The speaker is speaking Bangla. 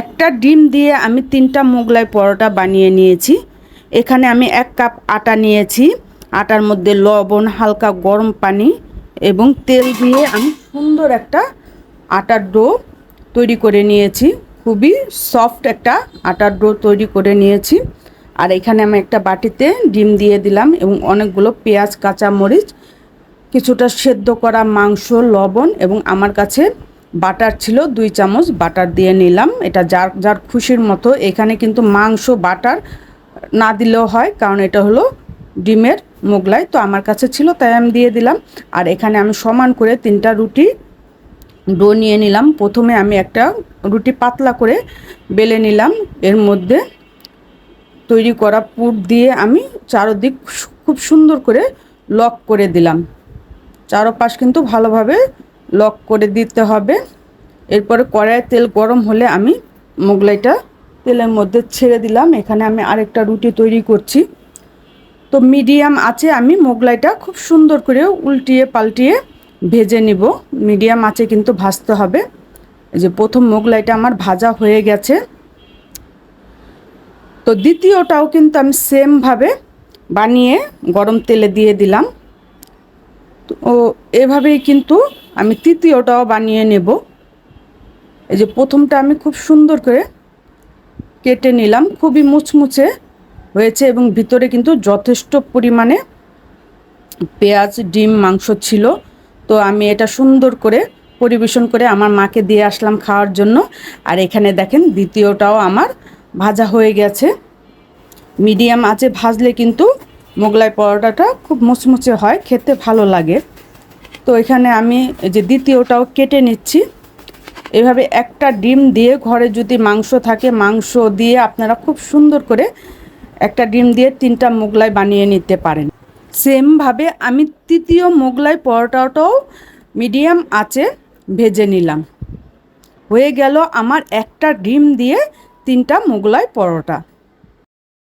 একটা ডিম দিয়ে আমি তিনটা মোগলাই পরোটা বানিয়ে নিয়েছি। এখানে আমি এক কাপ আটা নিয়েছি। আটার মধ্যে লবণ, হালকা গরম পানি এবং তেল দিয়ে আমি সুন্দর একটা আটার ডো তৈরি করে নিয়েছি। খুবই সফট একটা আটার ডো তৈরি করে নিয়েছি। আর এখানে আমি একটা বাটিতে ডিম দিয়ে দিলাম এবং অনেকগুলো পেঁয়াজ, কাঁচামরিচ, কিছুটা সেদ্ধ করা মাংস, লবণ এবং আমার কাছে বাটার ছিল, দুই চামচ বাটার দিয়ে নিলাম। এটা যার যার খুশির মতো। এখানে কিন্তু মাংস, বাটার না দিলেও হয়, কারণ এটা হলো ডিমের মোগলাই। তো আমার কাছে ছিল, তাই আমি দিয়ে দিলাম। আর এখানে আমি সমান করে তিনটা রুটি ডো নিয়ে নিলাম। প্রথমে আমি একটা রুটি পাতলা করে বেলে নিলাম। এর মধ্যে তৈরি করা পুর দিয়ে আমি চারোদিক খুব সুন্দর করে লক করে দিলাম। চারোপাশ কিন্তু ভালোভাবে লক করে দিতে হবে। এরপরে কড়াইয়ে তেল গরম হলে আমি মোগলাইটা তেলের মধ্যে ছেড়ে দিলাম। এখানে আমি আরেকটা রুটি তৈরি করছি। তো মিডিয়াম আছে আমি মোগলাইটা খুব সুন্দর করে উল্টিয়ে পাল্টিয়ে ভেজে নিব। মিডিয়াম আছে কিন্তু ভাজতে হবে। যে প্রথম মোগলাইটা আমার ভাজা হয়ে গেছে। তো দ্বিতীয়টাও কিন্তু আমি সেমভাবে বানিয়ে গরম তেলে দিয়ে দিলাম। তো এভাবেই কিন্তু আমি তৃতীয়টাও বানিয়ে নেব। এই যে প্রথমটা আমি খুব সুন্দর করে কেটে নিলাম, খুবই মুচমুচে হয়েছে এবং ভিতরে কিন্তু যথেষ্ট পরিমাণে পেঁয়াজ, ডিম, মাংস ছিল। তো আমি এটা সুন্দর করে পরিবেশন করে আমার মাকে দিয়ে আসলাম খাওয়ার জন্য। আর এখানে দেখেন দ্বিতীয়টাও আমার ভাজা হয়ে গেছে। মিডিয়াম আঁচে ভাজলে কিন্তু মোগলাই পরোটাটা খুব মুচমুচে হয়, খেতে ভালো লাগে। তো এখানে আমি যে দ্বিতীয়টাও কেটে নিচ্ছি। এভাবে একটা ডিম দিয়ে ঘরে যদি মাংস থাকে, মাংস দিয়ে আপনারা খুব সুন্দর করে একটা ডিম দিয়ে তিনটা মোগলাই বানিয়ে নিতে পারেন। সেমভাবে আমি তৃতীয় মোগলাই পরোটাটাও মিডিয়াম আঁচে ভেজে নিলাম। হয়ে গেল আমার একটা ডিম দিয়ে তিনটা মোগলাই পরোটা।